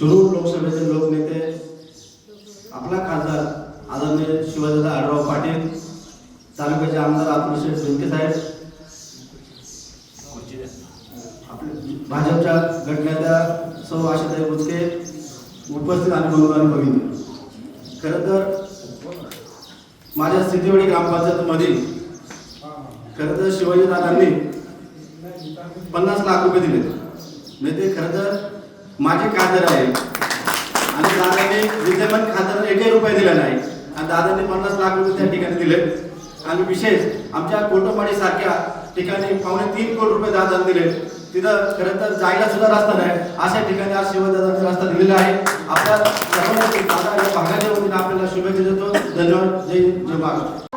शिरूर लोकसभेचे लोकनेते आपला खासदार आदरणीय शिवाजीदा आडराव पाटील तालुक्याचे आमदार आत्मशेठ शेठ साहेब आपले भाजपच्या गटनेत्या सौ आशाताई बुचके उपस्थित आणि बंधू भगिनी खरं तर माझ्या स्थितीवडी ग्रामपंचायतमधील खरं तर शिवाजीदादांनी पन्नास लाख रुपये दिले. नाही ते खरं तर माझे खादर आहे. आणि दादांनी विद्यमान खासदारांना एकही रुपये दिला नाही. आणि दादांनी पन्नास लाख रुपये त्या ठिकाणी दिले. आणि विशेष आमच्या कोटोपाडी सारख्या ठिकाणी पावणे तीन कोटी रुपये दादांनी दिले. तिथं खरं तर जायला सुद्धा रस्ता नाही. अशा ठिकाणी आज शिवदादाचा रस्ता दिलेला आहे. आपल्या सर्वांना दादा या भागाच्या वतीने आपल्याला शुभेच्छा देतो. धन्यवाद. जय जय महाराज